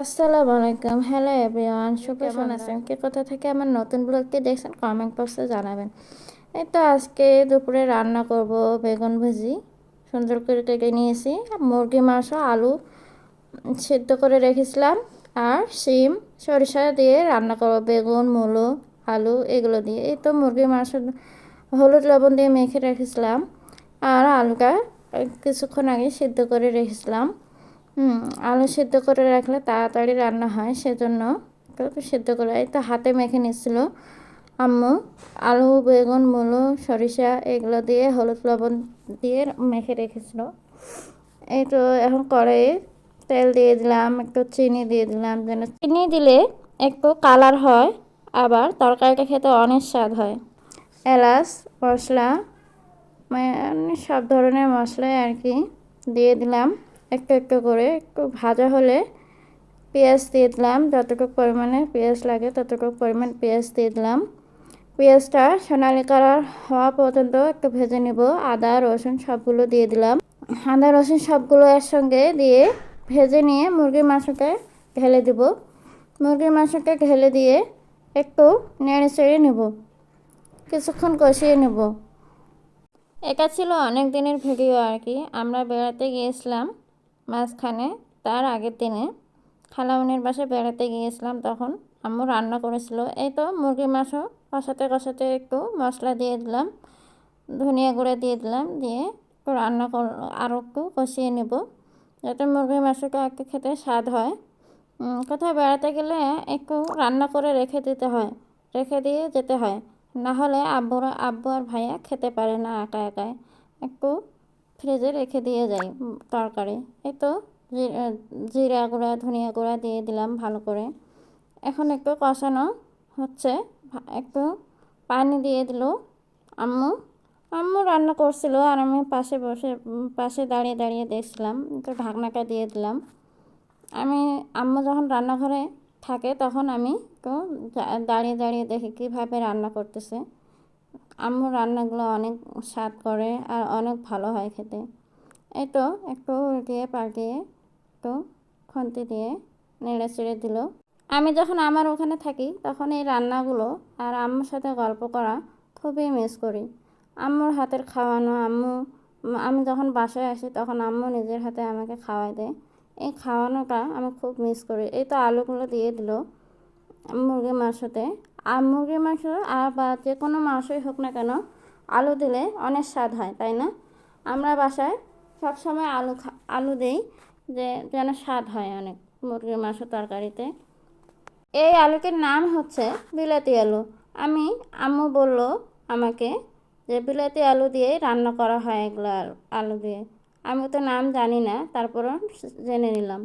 আসসালামু আলাইকুম। Hello everyone শুভ আছেন? কে কোথা থেকে আমার নতুন ব্লগটি দেখছেন কমেন্ট বক্সে জানাবেন। এই তো আজকে দুপুরে রান্না করব বেগুন ভাজি। সুন্দর করে কেটে নিয়েছি। মুরগি মাংস আলু সিদ্ধ করে রেখেছিলাম। আর শিম সরিষা দিয়ে রান্না করব। বেগুন মূলো আলু এগুলো দিয়ে। এই তো মুরগির মাংস হলুদ লবণ দিয়ে মেখে রেখেছিলাম। আর আলুটা কিছুক্ষণ আগে সিদ্ধ করে রেখেছিলাম। আলু সেদ্ধ করে রাখলে তাড়াতাড়ি রান্না হয়, সেজন্য একটু সিদ্ধ করে এই তো হাতে মেখে নিচ্ছিল আম্মু। আলু, বেগুন, মূলো, সরিষা এগুলো দিয়ে হলুদ লবণ দিয়ে মেখে রেখেছিল। এই তো এখন কড়াইয়ে তেল দিয়ে দিলাম, একটু চিনি দিয়ে দিলাম যেন চিনি দিলে একটু কালার হয়, আবার তরকারিটা খেতে অনেক স্বাদ হয়। এলাচ, মশলা মানে সব ধরনের মশলাই আর কি দিয়ে দিলাম। একটু করে একটু ভাজা হলে পেঁয়াজ দিয়ে দিলাম। যতটুকু পরিমাণে পেঁয়াজ লাগে ততটুকু পরিমাণ পেঁয়াজ দিয়ে দিলাম। পেঁয়াজটা সোনালি কালার হওয়া পর্যন্ত একটু ভেজে নেব। আদা, রসুন সবগুলো দিয়ে দিলাম। আদা, রসুন সবগুলো একসঙ্গে দিয়ে ভেজে নিয়ে মুরগির মাংসকে ঢেলে দেব। মুরগির মাংসকে ঢেলে দিয়ে একটু নেড়ে চেড়ে নেব। কিছুক্ষণ কষিয়ে নেব। এটা ছিল অনেক দিনের ভিডিও আর কি। আমরা বেড়াতে গিয়েছিলাম। মাঝখানে, তার আগের দিনে খালামনির বাসায় বেড়াতে গিয়েছিলাম তখন। আম্মু রান্না করেছিল। এই তো মুরগি মাংস কষাতে কষাতে একটু মশলা দিয়ে দিলাম, ধনিয়া গুঁড়া দিয়ে দিলাম, দিয়ে একটু রান্না কর আরও একটু কষিয়ে নেব। যাতে মুরগি মাংসটা একটু খেতে স্বাদ হয়। কোথাও বেড়াতে গেলে একটু রান্না করে রেখে দিতে হয়, রেখে দিয়ে যেতে হয়। না হলে আব্বুরা আব্বু আর ভাইয়া খেতে পারে না একা একাই। একটু ফ্রিজে রেখে দিয়ে যাই তরকারি। এই তো জিরা গুঁড়া, ধনিয়া গুঁড়া দিয়ে দিলাম ভালো করে। এখন একটু কষানো হচ্ছে। একটু পানি দিয়ে দিল আম্মু। আম্মু রান্না করছিল আর আমি পাশে বসে পাশে দাঁড়িয়ে দাঁড়িয়ে দেখছিলাম। একটু ঢাকনাটা দিয়ে দিলাম। আমি, আম্মু যখন রান্নাঘরে থাকে তখন আমি একটু দাঁড়িয়ে দাঁড়িয়ে দেখি কীভাবে রান্না করতেছে। আম্মুর রান্নাগুলো অনেক স্বাদ করে আর অনেক ভালো হয় খেতে। এই তো একটু উল্টিয়ে পাল্টিয়ে একটু খন্তি দিয়ে নেড়ে চেড়ে দিল। আমি যখন আমার ওখানে থাকি তখন এই রান্নাগুলো আর আম্মুর সাথে গল্প করা খুবই মিস করি। আম্মুর হাতের খাওয়ানো, আম্মু, আমি যখন বাসায় আসি তখন আম্মু নিজের হাতে আমাকে খাওয়াই দেয়। এই খাওয়ানোটা আমি খুব মিস করি। এই তো আলুগুলো দিয়ে দিল মুরগির মাংসতে আর মুরগির মাংস আর বা যে কোনো মাংসই হোক না কেন, আলু দিলে অনেক স্বাদ হয়, তাই না? আমরা বাসায় সবসময় আলু আলু দেই যে, যেন স্বাদ হয় অনেক মুরগির মাংস তরকারিতে। এই আলুটির নাম হচ্ছে বিলাতি আলু। আমি আম্মু বলল আমাকে যে, বিলাতি আলু দিয়ে রান্না করা হয় এগুলো আলু দিয়ে। আমি তো নাম জানি না, তারপরও জেনে নিলাম।